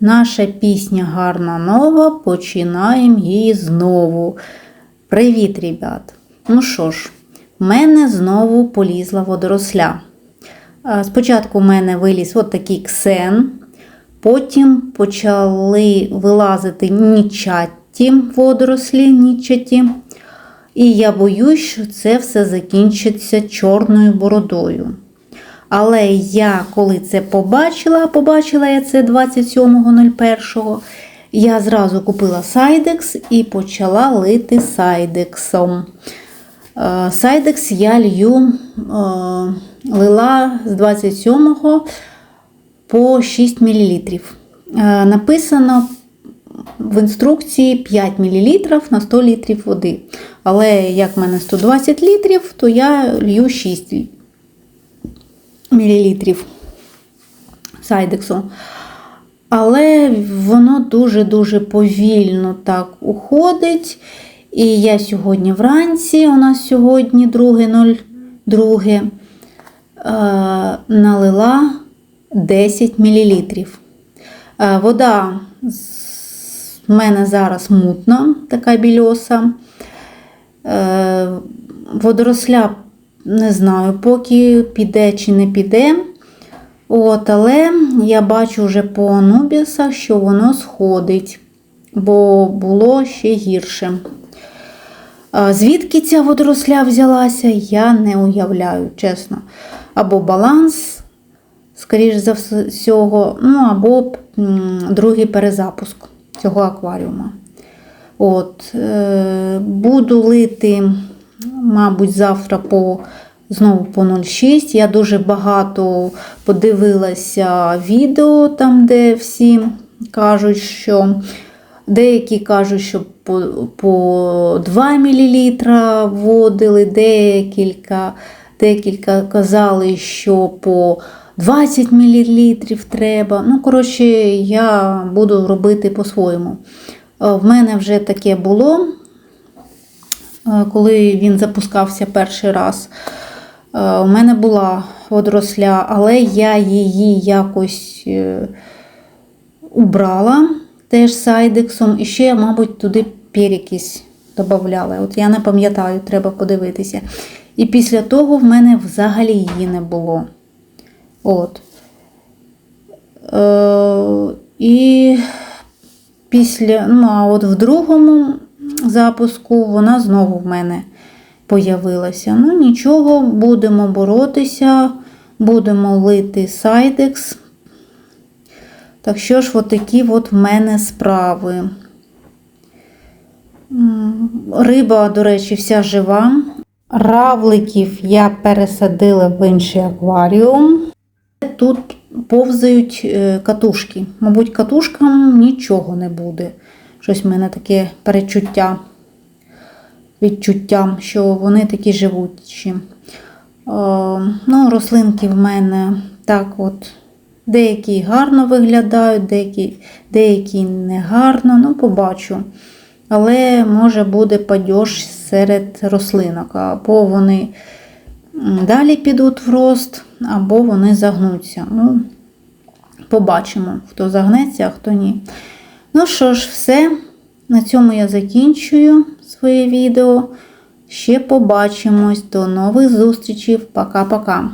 Наша пісня гарна нова, починаємо її знову. Привіт, ребят! Ну що ж, в мене знову полізла водоросля. Спочатку в мене виліз от ксен, потім почали вилазити нічаті водорослі, нічаті. І я боюсь, що це все закінчиться чорною бородою. Але я, коли це побачила, побачила я це 27.01, я зразу купила сайдекс і почала лити сайдексом. Е, Сайдекс я лью е, лила з 27 по 6 мл. Е, Написано в інструкції 5 мл на 100 літрів води. Але як в мене 120 літрів, то я лью 6 мл сайдексу. Але воно дуже-дуже повільно так уходить. І я сьогодні вранці, у нас сьогодні 2.02, е, налила 10 мл. Е, вода в мене зараз мутна, така більоса. Е, водоросля не знаю, поки піде чи не піде. От, Але я бачу вже по анубісах, що воно сходить, бо було ще гірше. Звідки ця водоросля взялася, я не уявляю, чесно. Або баланс, скоріш за всього, ну, або другий перезапуск цього акваріума. От, е, Буду лити, мабуть, завтра по знову по 0,6. Я дуже багато подивилася відео, там, де всі кажуть, що деякі кажуть, що по, по 2 мл вводили, декілька, декілька казали, що по 20 мл треба. Ну, коротше, я буду робити по-своєму. Е, В мене вже таке було, коли він запускався перший раз. Е, У мене була водоросля, але я її якось е, убрала теж сайдексом. І ще, мабуть, туди перекись додавала. От я не пам'ятаю, треба подивитися. І після того в мене взагалі її не було. От. Е, і після, ну, а от в другому запуску вона знову в мене появилася. Ну, нічого, будемо боротися, будемо лити сайдекс. Так що ж, от такі от в мене справи. Риба, до речі, вся жива. Равликів я пересадила в інший акваріум. Тут повзають е, катушки. Мабуть, катушкам нічого не буде. Щось в мене таке перечуття, відчуття, що вони такі живучі. Е, Ну, рослинки в мене так от. Деякі гарно виглядають, деякі, деякі не гарно, ну, побачу. Але може буде падьош серед рослинок, або вони далі підуть в рост, або вони загнуться. Ну, побачимо, хто загнеться, а хто ні. Ну що ж, все. На цьому я закінчую своє відео. Ще побачимось. До нових зустрічей. Пока-пока.